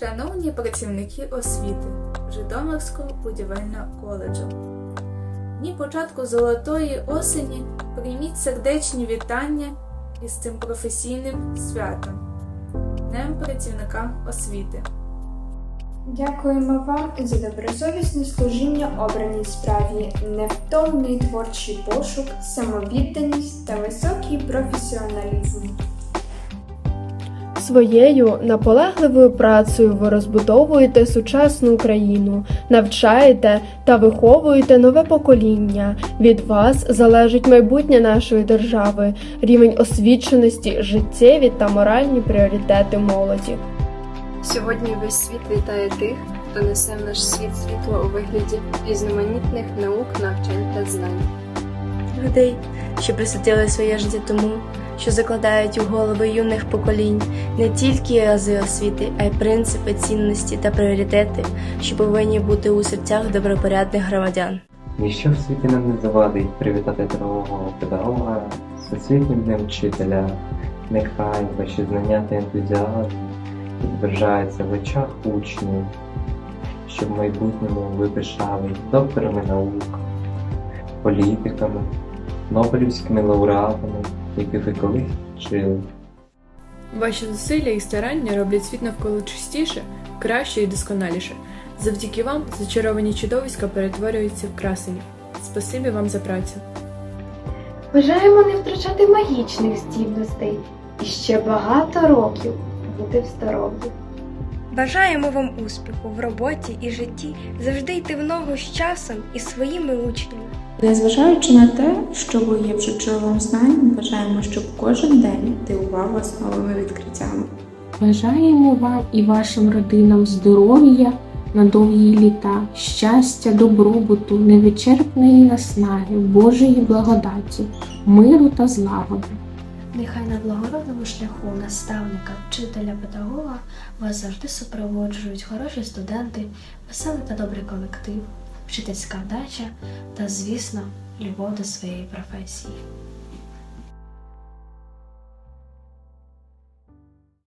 Шановні працівники освіти Житомирського будівельного коледжу. Дні початку золотої осені прийміть сердечні вітання із цим професійним святом, Днем працівника освіти. Дякуємо вам за добросовісне служіння обраній справі, невтомний творчий пошук, самовідданість та високий професіоналізм. Своєю наполегливою працею ви розбудовуєте сучасну Україну, навчаєте та виховуєте нове покоління. Від вас залежить майбутнє нашої держави, рівень освіченості, життєві та моральні пріоритети молоді. Сьогодні весь світ вітає тих, хто несе в наш світ світло у вигляді різноманітних наук, навчань та знань. людей, що присвятили своє життя тому, що закладають у голови юних поколінь не тільки ази освіти, а й принципи, цінності та пріоритети, що повинні бути у серцях добропорядних громадян. Ніщо в світі нам не завадить привітати дорогого педагога з освітнім днем вчителя. Нехай ваші знання та ентузіазм відображаються в очах учнів, щоб в майбутньому ви пишали докторами наук, політиками, нобелівськими лауреатами, яких ви колись вчили. Ваші зусилля і старання роблять світ навколо чистіше, краще і досконаліше. Завдяки вам зачаровані чудовиська перетворюються в красені. Спасибі вам за працю. Бажаємо не втрачати магічних здібностей і ще багато років бути в здоров'ї. Бажаємо вам успіху в роботі і житті, завжди йти в ногу з часом і своїми учнями. Незважаючи на те, що ви є джерелом знань, бажаємо, щоб кожен день дивував вас новими відкриттями. Бажаємо вам і вашим родинам здоров'я на довгі літа, щастя, добробуту, невичерпної наснаги, Божої благодаті, миру та злагоди. Нехай на благородному шляху наставника, вчителя, педагога вас завжди супроводжують хороші студенти, веселий та добрий колектив, вчительська вдача та, звісно, любов до своєї професії.